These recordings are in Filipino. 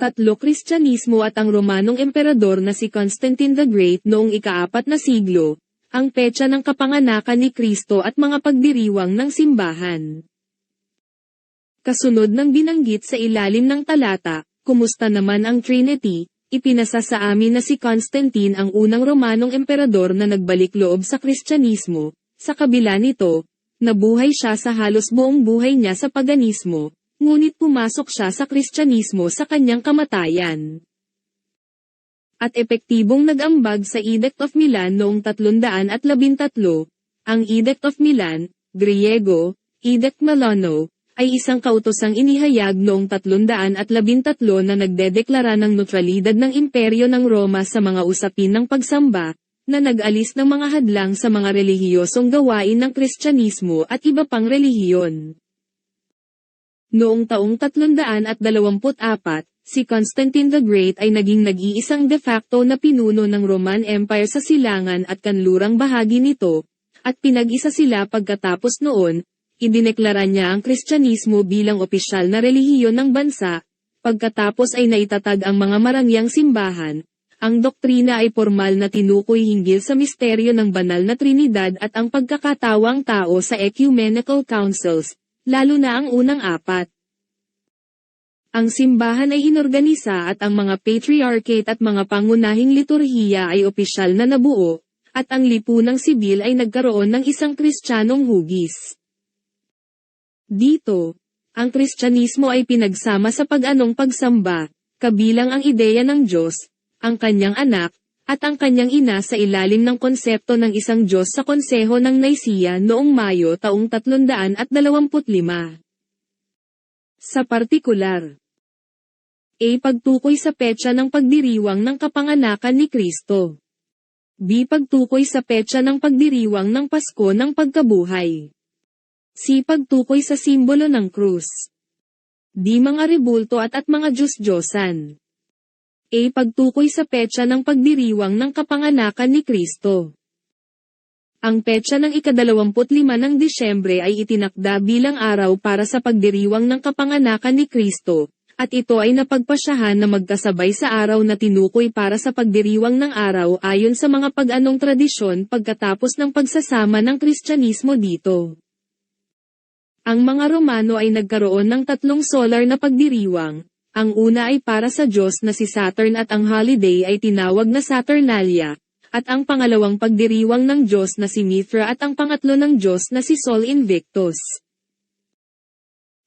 Tatlo Kristyanismo at ang Romanong Emperador na si Constantine the Great noong ikaapat na siglo, ang petsa ng kapanganakan ni Kristo at mga pagdiriwang ng simbahan. Kasunod ng binanggit sa ilalim ng talata, kumusta naman ang Trinity, ipinasa sa amin na si Constantine ang unang Romanong Emperador na nagbalik loob sa Kristyanismo, sa kabila nito, nabuhay siya sa halos buong buhay niya sa paganismo, ngunit pumasok siya sa Kristyanismo sa kanyang kamatayan. At epektibong nag-ambag sa Edict of Milan noong 313, ang Edict of Milan, Griego, Edict Milano, ay isang kautosang inihayag noong 313 na nagdedeklara ng neutralidad ng imperyo ng Roma sa mga usapin ng pagsamba, na nag-alis ng mga hadlang sa mga relihiyosong gawain ng Kristyanismo at iba pang relihiyon. Noong taong 324, si Constantine the Great ay naging nag-iisang de facto na pinuno ng Roman Empire sa silangan at kanlurang bahagi nito, at pinag-isa sila pagkatapos noon, idineklara niya ang Kristyanismo bilang opisyal na relihiyon ng bansa, pagkatapos ay naitatag ang mga marangyang simbahan, ang doktrina ay formal na tinukoy hinggil sa misteryo ng banal na Trinidad at ang pagkakatawang tao sa ecumenical councils, lalo na ang unang apat. Ang simbahan ay hinorganisa at ang mga patriarchate at mga pangunahing liturhiya ay opisyal na nabuo, at ang lipunang sibil ay nagkaroon ng isang kristyanong hugis. Dito, ang kristyanismo ay pinagsama sa pag-anong pagsamba, kabilang ang ideya ng Diyos, ang kanyang anak, at ang kanyang ina sa ilalim ng konsepto ng isang Diyos sa konseho ng Nicaea noong Mayo taong 325. Sa partikular, A. Pagtukoy sa petsa ng pagdiriwang ng kapanganakan ni Kristo. B. Pagtukoy sa petsa ng pagdiriwang ng Pasko ng Pagkabuhay. C. Pagtukoy sa simbolo ng krus. D. Mga rebulto at at mga Diyos-Diyosan. A. Pagtukoy sa petsa ng pagdiriwang ng kapanganakan ni Kristo. Ang petsa ng ikadalawamput-lima ng Disyembre ay itinakda bilang araw para sa pagdiriwang ng kapanganakan ni Kristo, at ito ay napagpasyahan na magkasabay sa araw na tinukoy para sa pagdiriwang ng araw ayon sa mga pag-anong tradisyon pagkatapos ng pagsasama ng Kristyanismo dito. Ang mga Romano ay nagkaroon ng tatlong solar na pagdiriwang, ang una ay para sa Diyos na si Saturn at ang holiday ay tinawag na Saturnalia, at ang pangalawang pagdiriwang ng Diyos na si Mithra at ang pangatlo ng Diyos na si Sol Invictus.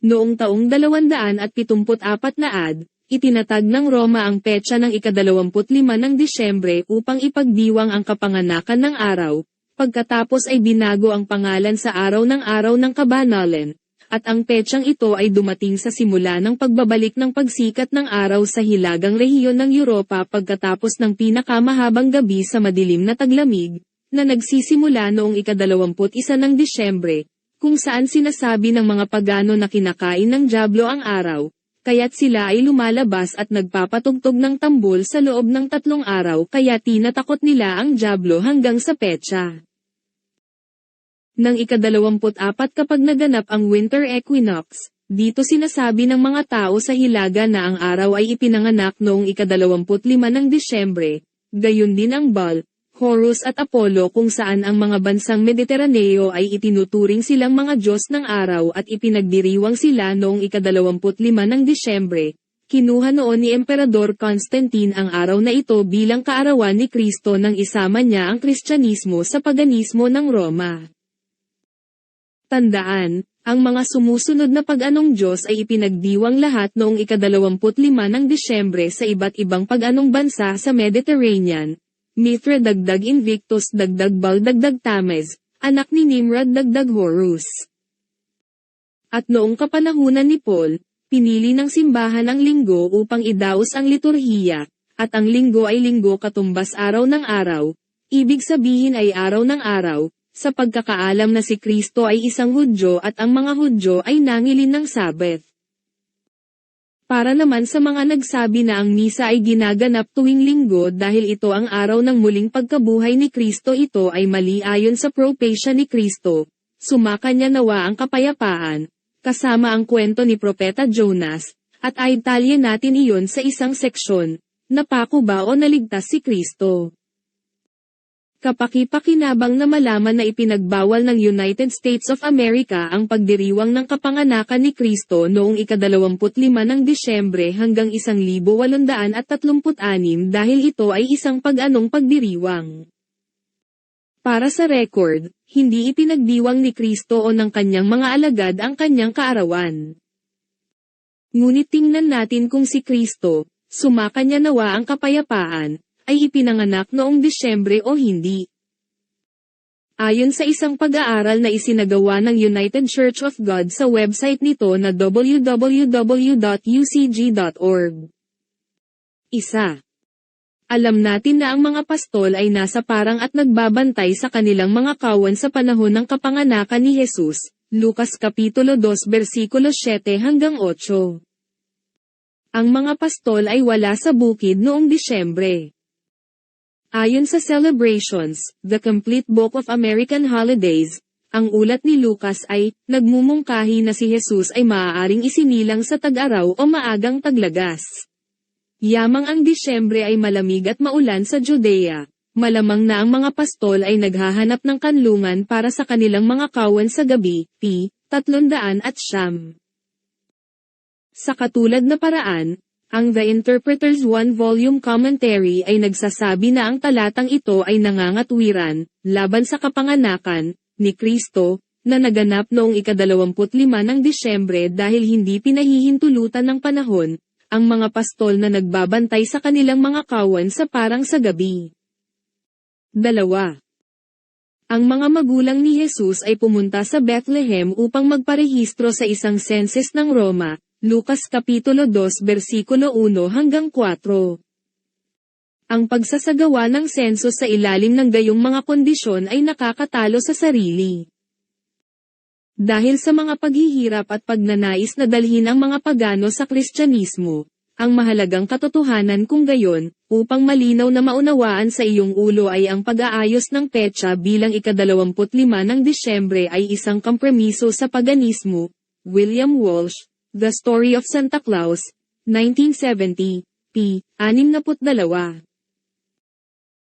Noong taong 274 na ad, itinatag ng Roma ang petsa ng ikadalawamput-lima ng Disyembre upang ipagdiwang ang kapanganakan ng araw, pagkatapos ay binago ang pangalan sa araw ng araw ng kabanalan, at ang petsang ito ay dumating sa simula ng pagbabalik ng pagsikat ng araw sa hilagang rehiyon ng Europa pagkatapos ng pinakamahabang gabi sa madilim na taglamig, na nagsisimula noong ikadalawamput isa ng Disyembre, kung saan sinasabi ng mga pagano na kinakain ng Diablo ang araw, kaya't sila ay lumalabas at nagpapatugtog ng tambol sa loob ng tatlong araw kaya tinatakot nila ang Diablo hanggang sa petsa ng ikadalawamput apat kapag naganap ang winter equinox, dito sinasabi ng mga tao sa Hilaga na ang araw ay ipinanganak noong ikadalawamput lima ng Disyembre, gayon din ang Baal, Horus at Apollo kung saan ang mga bansang Mediteraneo ay itinuturing silang mga Diyos ng araw at ipinagdiriwang sila noong ikadalawamput lima ng Disyembre. Kinuha noon ni Emperador Constantine ang araw na ito bilang kaarawan ni Kristo nang isama niya ang Kristyanismo sa paganismo ng Roma. Tandaan, ang mga sumusunod na pag-anong Diyos ay ipinagdiwang lahat noong ikadalawamput lima ng Disyembre sa iba't ibang pag-anong bansa sa Mediterranean. Mithra dagdag Invictus dagdag Bal dagdag Tamez, anak ni Nimrod dagdag Horus. At noong kapanahunan ni Paul, pinili ng simbahan ang linggo upang idaos ang liturhiya, at ang linggo ay linggo katumbas araw ng araw, ibig sabihin ay araw ng araw, sa pagkakaalam na si Kristo ay isang Hudyo at ang mga Hudyo ay nangilin ng Sabbath. Para naman sa mga nagsabi na ang misa ay ginaganap tuwing linggo dahil ito ang araw ng muling pagkabuhay ni Kristo ito ay mali ayon sa propesya ni Kristo, sumaka niya nawa ang kapayapaan, kasama ang kwento ni Propeta Jonas, At aitalye natin iyon sa isang seksyon, napako ba o naligtas si Kristo? Kapaki-pakinabang na malaman na ipinagbawal ng United States of America ang pagdiriwang ng kapanganakan ni Kristo noong ika-25 ng Disyembre hanggang 1836 dahil ito ay isang pag-anong pagdiriwang. Para sa record, hindi ipinagdiwang ni Kristo o ng kanyang mga alagad ang kanyang kaarawan. Ngunit tingnan natin kung si Kristo, sumakanya nawa ang kapayapaan, ay ipinanganak noong Disyembre o hindi. Ayon sa isang pag-aaral na isinagawa ng United Church of God sa website nito na www.ucg.org. Isa. Alam natin na ang mga pastol ay nasa parang at nagbabantay sa kanilang mga kawan sa panahon ng kapanganakan ni Jesus, Lucas Kapitulo 2 versikulo 7 hanggang 8. Ang mga pastol ay wala sa bukid noong Disyembre. Ayon sa Celebrations, The Complete Book of American Holidays, ang ulat ni Lucas ay, nagmumungkahi na si Jesus ay maaaring isinilang sa tag-araw o maagang taglagas. Yamang ang Disyembre ay malamig at maulan sa Judea, malamang na ang mga pastol ay naghahanap ng kanlungan para sa kanilang mga kawan sa gabi, p. 300 at siyam. Sa katulad na paraan, ang The Interpreter's one-volume commentary ay nagsasabi na ang talatang ito ay nangangatwiran, laban sa kapanganakan, ni Kristo, na naganap noong ika-25 ng Disyembre dahil hindi pinahihintulutan ng panahon, ang mga pastol na nagbabantay sa kanilang mga kawan sa parang sa gabi. Dalawa. Ang mga magulang ni Jesus ay pumunta sa Bethlehem upang magparehistro sa isang census ng Roma, Lucas Kapitulo 2 versikulo 1 hanggang 4. Ang pagsasagawa ng sensus sa ilalim ng gayong mga kondisyon ay nakakatalo sa sarili. Dahil sa mga paghihirap at pagnanais na dalhin ang mga pagano sa Kristyanismo, ang mahalagang katotohanan kung gayon, upang malinaw na maunawaan sa iyong ulo ay ang pag-aayos ng petsa bilang ika-25 ng Disyembre ay isang kompromiso sa paganismo, William Walsh, The Story of Santa Claus, 1970, p. 62.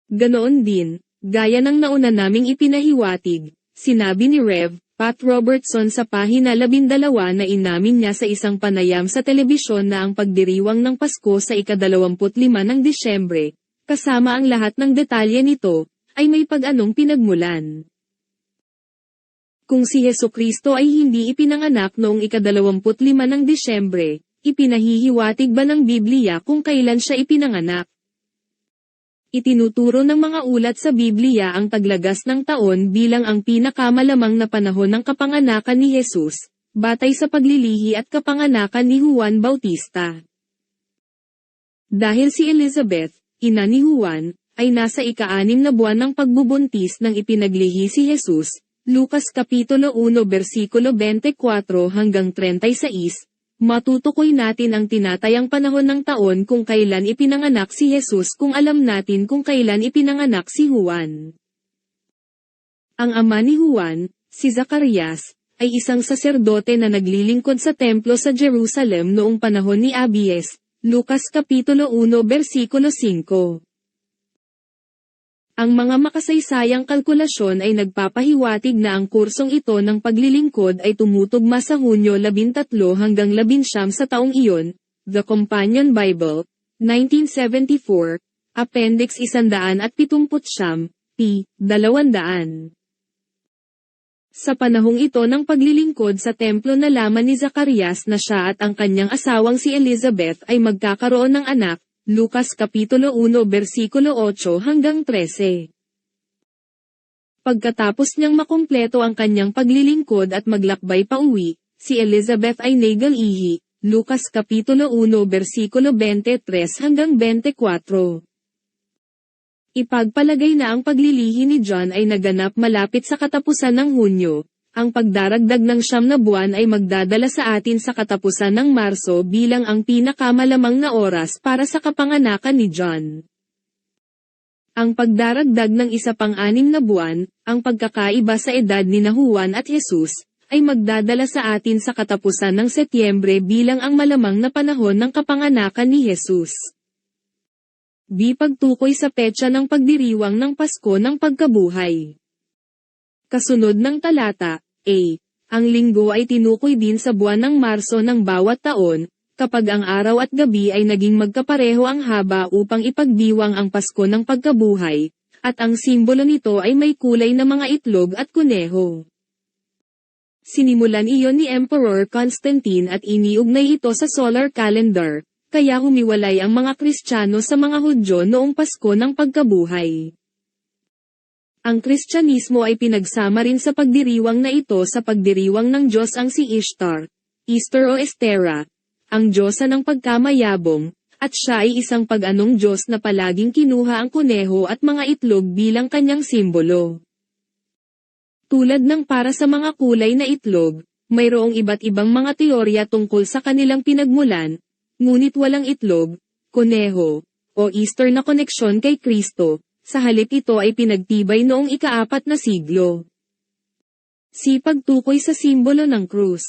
Ganoon din, gaya ng nauna naming ipinahiwatig, sinabi ni Rev. Pat Robertson sa pahina 12 na inamin niya sa isang panayam sa telebisyon na ang pagdiriwang ng Pasko sa ika-25 ng Disyembre, kasama ang lahat ng detalye nito, ay may pag-anong pinagmulan. Kung si Heso Kristo ay hindi ipinanganak noong ika-25 ng Disyembre, ipinahihiwatig ba ng Biblia kung kailan siya ipinanganak? Itinuturo ng mga ulat sa Biblia ang taglagas ng taon bilang ang pinakamalamang na panahon ng kapanganakan ni Jesus, batay sa paglilihi at kapanganakan ni Juan Bautista. Dahil si Elizabeth, ina ni Juan, ay nasa ika-anim na buwan ng pagbubuntis nang ipinaglihi si Jesus, Lucas Kapitulo 1 versikulo 24 hanggang 36, matutukoy natin ang tinatayang panahon ng taon kung kailan ipinanganak si Jesus kung alam natin kung kailan ipinanganak si Juan. Ang ama ni Juan, si Zacarias, ay isang saserdote na naglilingkod sa templo sa Jerusalem noong panahon ni Abies, Lucas Kapitulo 1 versikulo 5. Ang mga makasaysayang kalkulasyon ay nagpapahiwatig na ang kursong ito ng paglilingkod ay tumutugma sa Hunyo 13 hanggang 11 sa taong iyon, The Companion Bible, 1974, Appendix 170, p. 200. Sa panahong ito ng paglilingkod sa templo na laman ni Zacarias na siya at ang kanyang asawang si Elizabeth ay magkakaroon ng anak, Lucas Kapitulo 1 versikulo 8 hanggang 13. Pagkatapos niyang makumpleto ang kanyang paglilingkod at maglakbay pa uwi, si Elizabeth ay nagal-ihi, Lucas Kapitulo 1 versikulo 23 hanggang 24. Ipagpalagay na ang paglilihi ni John ay naganap malapit sa katapusan ng Hunyo, ang pagdaragdag ng siyam na buwan ay magdadala sa atin sa katapusan ng Marso bilang ang pinakamalamang na oras para sa kapanganakan ni John. Ang pagdaragdag ng isa pang anim na buwan, ang pagkakaiba sa edad ni Juan at Jesus, ay magdadala sa atin sa katapusan ng Setyembre bilang ang malamang na panahon ng kapanganakan ni Jesus. B. Pagtukoy sa petsa ng pagdiriwang ng Pasko ng Pagkabuhay. Kasunod ng talata, A. Ang linggo ay tinukoy din sa buwan ng Marso ng bawat taon, kapag ang araw at gabi ay naging magkapareho ang haba upang ipagdiwang ang Pasko ng Pagkabuhay, at ang simbolo nito ay may kulay na mga itlog at kuneho. Sinimulan iyon ni Emperor Constantine at iniugnay ito sa solar calendar, kaya humiwalay ang mga Kristiyano sa mga Hudyo noong Pasko ng Pagkabuhay. Ang Kristyanismo ay pinagsama rin sa pagdiriwang na ito sa pagdiriwang ng Diyos ang si Ishtar, Easter o Estera, ang Diyosa ng pagkamayabong, at siya ay isang pag-anong Diyos na palaging kinuha ang kuneho at mga itlog bilang kanyang simbolo. Tulad ng para sa mga kulay na itlog, mayroong iba't ibang mga teorya tungkol sa kanilang pinagmulan, ngunit walang itlog, kuneho, o Easter na koneksyon kay Kristo, sa halip ito ay pinagtibay noong ikaapat na siglo. Si pagtukoy sa simbolo ng krus.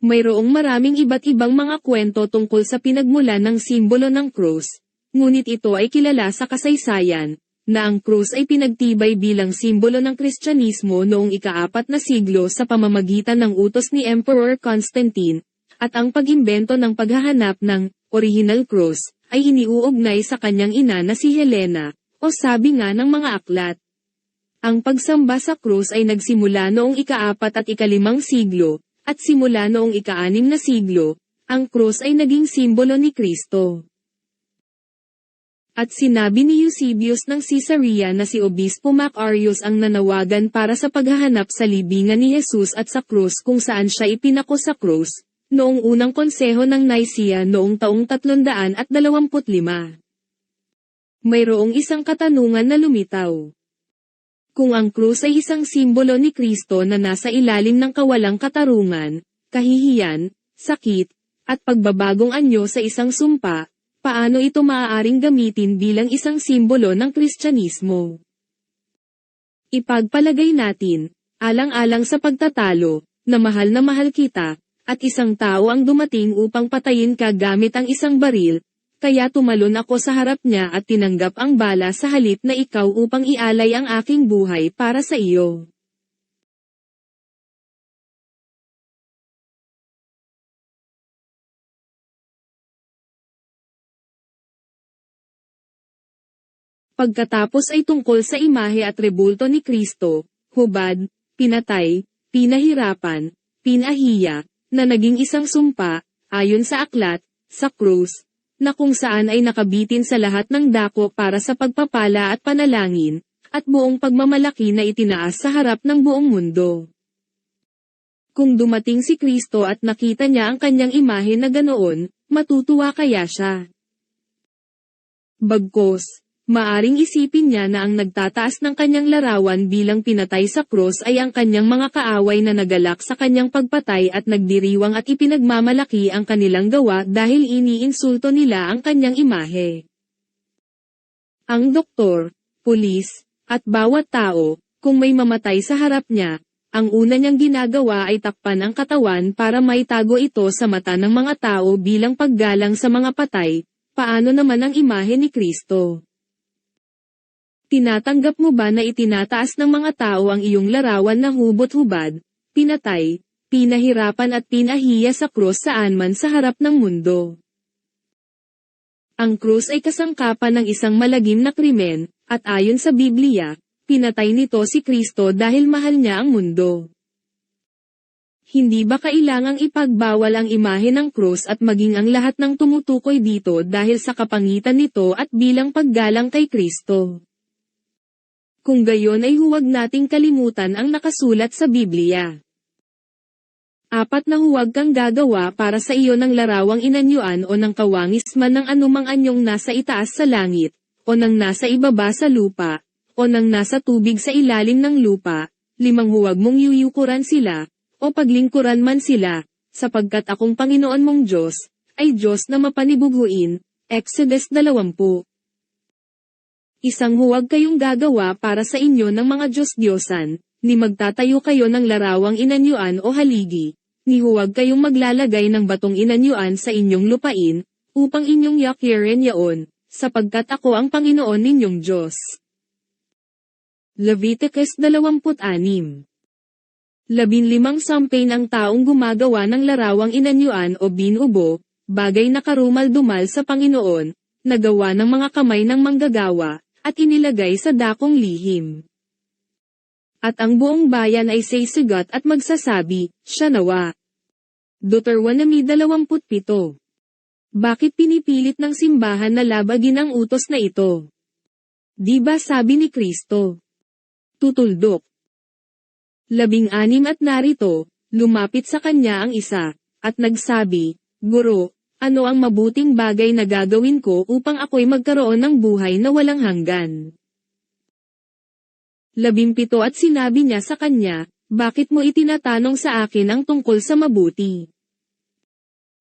Mayroong maraming iba't ibang mga kwento tungkol sa pinagmulan ng simbolo ng krus, ngunit ito ay kilala sa kasaysayan, na ang krus ay pinagtibay bilang simbolo ng Kristyanismo noong ikaapat na siglo sa pamamagitan ng utos ni Emperor Constantine, at ang pag-imbento ng paghahanap ng original cross ay iniuugnay sa kanyang ina na si Helena, o sabi nga ng mga aklat. Ang pagsamba sa krus ay nagsimula noong ikaapat at ikalimang siglo, at simula noong ikaanim na siglo, ang krus ay naging simbolo ni Kristo. At sinabi ni Eusebius ng Caesarea na si Obispo Macarius ang nanawagan para sa paghahanap sa libingan ni Jesus at sa krus kung saan siya ipinako sa krus, noong unang konseho ng Nicaea noong taong 325. Mayroong isang katanungan na lumitaw. Kung ang krus ay isang simbolo ni Kristo na nasa ilalim ng kawalang katarungan, kahihiyan, sakit, at pagbabagong anyo sa isang sumpa, paano ito maaaring gamitin bilang isang simbolo ng Kristyanismo? Ipagpalagay natin, alang-alang sa pagtatalo, na mahal na mahal kita, at isang tao ang dumating upang patayin ka gamit ang isang baril, kaya tumalon ako sa harap niya at tinanggap ang bala sa halip na ikaw upang ialay ang aking buhay para sa iyo. Pagkatapos ay tungkol sa imahe at rebulto ni Kristo, hubad, pinatay, pinahirapan, pinahiya, na naging isang sumpa, ayon sa aklat, sa krus, na kung saan ay nakabitin sa lahat ng dako para sa pagpapala at panalangin, at buong pagmamalaki na itinaas sa harap ng buong mundo. Kung dumating si Kristo at nakita niya ang kanyang imahe na ganoon, matutuwa kaya siya. Bagkos, Maaring isipin niya na ang nagtataas ng kanyang larawan bilang pinatay sa krus ay ang kanyang mga kaaway na nagalak sa kanyang pagpatay at nagdiriwang at ipinagmamalaki ang kanilang gawa dahil iniinsulto nila ang kanyang imahe. Ang doktor, pulis, at bawat tao, kung may mamatay sa harap niya, ang una niyang ginagawa ay takpan ang katawan para maitago ito sa mata ng mga tao bilang paggalang sa mga patay, paano naman ang imahe ni Kristo? Tinatanggap mo ba na itinataas ng mga tao ang iyong larawan na hubot-hubad, pinatay, pinahirapan at pinahiya sa krus saan man sa harap ng mundo? Ang krus ay kasangkapan ng isang malagim na krimen, at ayon sa Biblia, pinatay nito si Kristo dahil mahal niya ang mundo. Hindi ba kailangang ipagbawal ang imahe ng krus at maging ang lahat ng tumutukoy dito dahil sa kapangitan nito at bilang paggalang kay Kristo? Kung gayon ay huwag nating kalimutan ang nakasulat sa Biblia. Apat na huwag kang gagawa para sa iyo ng larawang inanyuan o ng kawangis man ng anumang anyong nasa itaas sa langit, o ng nasa ibaba sa lupa, o ng nasa tubig sa ilalim ng lupa, limang huwag mong yuyukuran sila, o paglingkuran man sila, sapagkat akong Panginoon mong Diyos, ay Diyos na mapanibuguin. Exodus 20 Isang huwag kayong gagawa para sa inyo ng mga Diyos-Diyosan, ni magtatayo kayo ng larawang inanyuan o haligi, ni huwag kayong maglalagay ng batong inanyuan sa inyong lupain, upang inyong yakirin yaon, sapagkat ako ang Panginoon ninyong Diyos. Leviticus 26 Labinlimang sampain ang taong gumagawa ng larawang inanyuan o binubo, bagay na karumal-dumal sa Panginoon, nagawa ng mga kamay ng manggagawa, at inilagay sa dakong lihim. At ang buong bayan ay sisigat at magsasabi, siya nawa. Deuteronomy 27 Bakit pinipilit ng simbahan na labagin ang utos na ito? Di ba sabi ni Kristo? Tutuldok. Labing-anim at narito, lumapit sa kanya ang isa, at nagsabi, Guro, ano ang mabuting bagay na gagawin ko upang ako'y magkaroon ng buhay na walang hanggan? Labimpito at sinabi niya sa kanya, bakit mo itinatanong sa akin ang tungkol sa mabuti?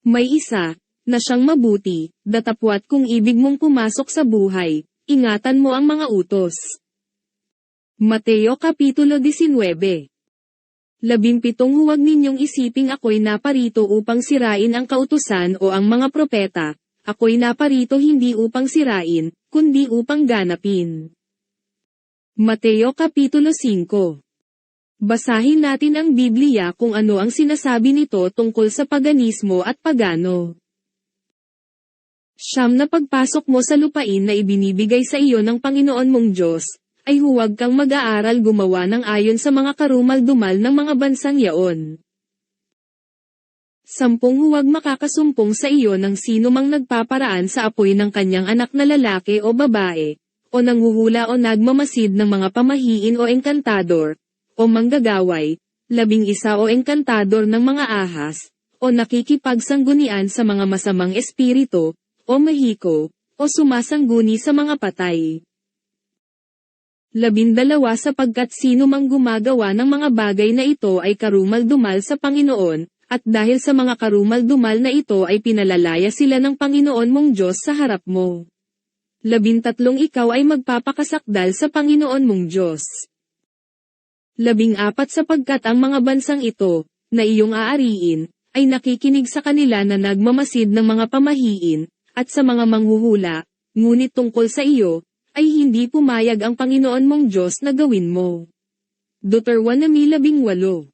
May isa, na siyang mabuti, datapwat kung ibig mong pumasok sa buhay, ingatan mo ang mga utos. Mateo Kapitulo 19 Labimpitong huwag ninyong isiping ako'y naparito upang sirain ang kautusan o ang mga propeta, ako'y naparito hindi upang sirain, kundi upang ganapin. Mateo Kapitulo 5 Basahin natin ang Biblia kung ano ang sinasabi nito tungkol sa paganismo at pagano. Siyam na pagpasok mo sa lupain na ibinibigay sa iyo ng Panginoon mong Diyos, ay huwag kang mag-aaral gumawa ng ayon sa mga karumal-dumal ng mga bansang yaon. Sampung huwag makakasumpong sa iyo ng sino mang nagpaparaan sa apoy ng kanyang anak na lalaki o babae, o nanghuhula o nagmamasid ng mga pamahiin o engkantador, o manggagaway, labing isa o engkantador ng mga ahas, o nakikipagsanggunian sa mga masamang espiritu, o mahiko, o sumasangguni sa mga patay. Labindalawa sapagkat sino mang gumagawa ng mga bagay na ito ay karumal-dumal sa Panginoon, at dahil sa mga karumal-dumal na ito ay pinalalaya sila ng Panginoon mong Diyos sa harap mo. Labintatlong ikaw ay magpapakasakdal sa Panginoon mong Diyos. Labing apat sapagkat ang mga bansang ito, na iyong aariin, ay nakikinig sa kanila na nagmamasid ng mga pamahiin, at sa mga manghuhula, ngunit tungkol sa iyo, ay hindi pumayag ang Panginoon mong Diyos na gawin mo. Deuteronomy 18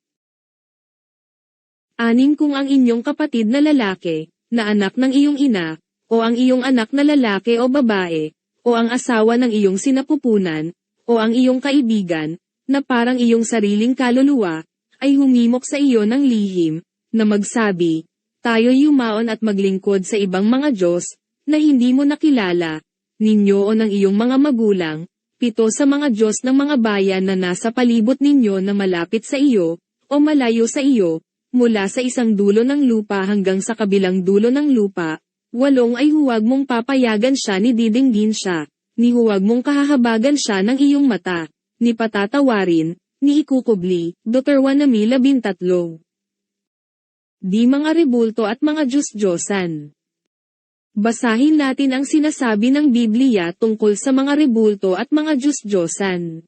Anim kung ang inyong kapatid na lalaki, na anak ng iyong ina, o ang iyong anak na lalaki o babae, o ang asawa ng iyong sinapupunan, o ang iyong kaibigan, na parang iyong sariling kaluluwa, ay humimok sa iyo ng lihim, na magsabi, tayo yumaon at maglingkod sa ibang mga Diyos, na hindi mo nakilala, ninyo o ng iyong mga magulang, pito sa mga Diyos ng mga bayan na nasa palibot ninyo na malapit sa iyo, o malayo sa iyo, mula sa isang dulo ng lupa hanggang sa kabilang dulo ng lupa, walong ay huwag mong papayagan siya ni didinggin siya, ni huwag mong kahahabagan siya ng iyong mata, ni patatawarin, ni ikukubli, Deuteronomy 13. Di mga rebulto at mga Diyos-Diyosan. Basahin natin ang sinasabi ng Biblia tungkol sa mga rebulto at mga Diyos-Diyosan.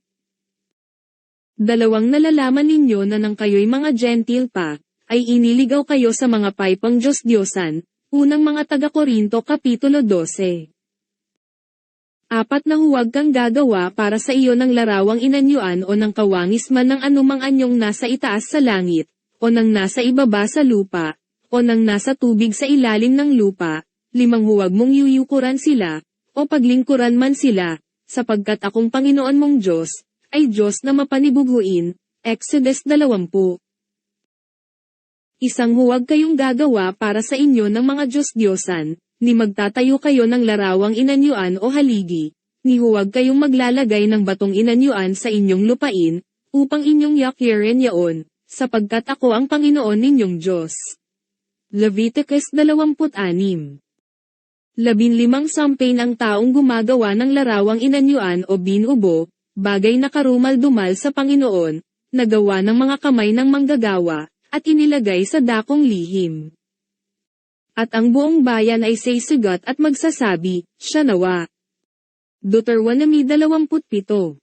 Dalawang nalalaman ninyo na nang kayo'y mga gentil pa, ay iniligaw kayo sa mga paypang Diyos-Diyosan, unang mga taga-Korinto Kapitulo 12. Apat na huwag kang gagawa para sa iyo ng larawang inanyuan o ng kawangis man ng anumang anyong nasa itaas sa langit, o ng nasa ibaba sa lupa, o ng nasa tubig sa ilalim ng lupa, limang huwag mong yuyukuran sila, o paglingkuran man sila, sapagkat akong Panginoon mong Diyos, ay Diyos na mapanibughuin, Exodus 20. Isang huwag kayong gagawa para sa inyo ng mga Diyos-Diyosan, ni magtatayo kayo ng larawang inanyuan o haligi, ni huwag kayong maglalagay ng batong inanyuan sa inyong lupain, upang inyong yakirin yaon, sapagkat ako ang Panginoon ninyong Diyos. Leviticus 26 Labinlimang sampain ang taong gumagawa ng larawang inanyuan o binubo, bagay na karumal-dumal sa Panginoon, nagawa ng mga kamay ng manggagawa, at inilagay sa dakong lihim. At ang buong bayan ay sisigat at magsasabi, siya nawa. Deuteronomy 27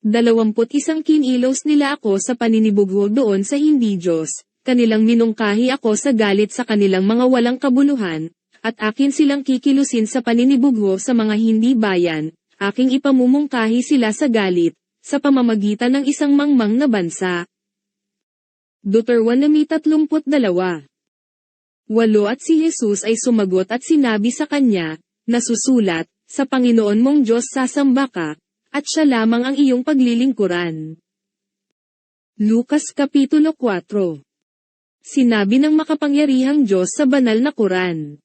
Dalawamput isang kinilos nila ako sa paninibugho doon sa hindi Diyos, kanilang minungkahi ako sa galit sa kanilang mga walang kabuluhan, at akin silang kikilusin sa paninibugho sa mga hindi bayan, aking ipamumungkahi sila sa galit, sa pamamagitan ng isang mangmang na bansa. Deuteronomy 32 Walo at si Jesus ay sumagot at sinabi sa kanya, nasusulat, sa Panginoon mong Diyos sasamba ka, at siya lamang ang iyong paglilingkuran. Lucas Kapitulo 4 Sinabi ng makapangyarihang Diyos sa banal na Quran.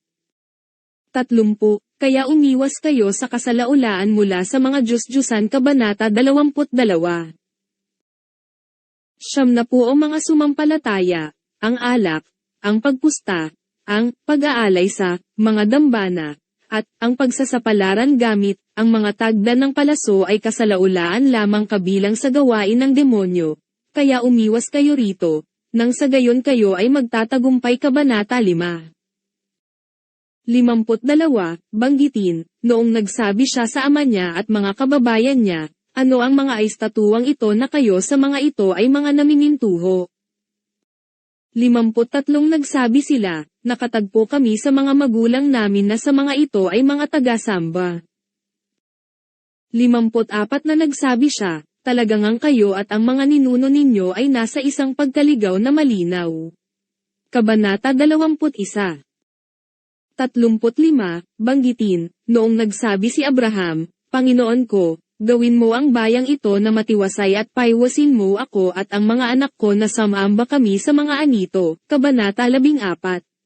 Tatlumpu, kaya umiwas kayo sa kasalaulaan mula sa mga Diyos-Diyusan Kabanata 22. Siyam na po ang mga sumampalataya, ang alak, ang pagpusta, ang pag-aalay sa mga dambana, at ang pagsasapalaran gamit ang mga tagdan ng palaso ay kasalaulaan lamang kabilang sa gawain ng demonyo, kaya umiwas kayo rito, nang sa gayon kayo ay magtatagumpay kabanata 5. 52, banggitin, noong nagsabi siya sa ama niya at mga kababayan niya, ano ang mga estatuang ito na kayo sa mga ito ay mga naminintuho. 53 nagsabi sila, nakatagpo kami sa mga magulang namin na sa mga ito ay mga taga-samba. 54 na nagsabi siya, talagang ang kayo at ang mga ninuno ninyo ay nasa isang pagkaligaw na malinaw. Kabanata 21 35, banggitin, noong nagsabi si Abraham, Panginoon ko, gawin mo ang bayang ito na matiwasay at paiwasin mo ako at ang mga anak ko na samamba kami sa mga anito, Kabanata 14.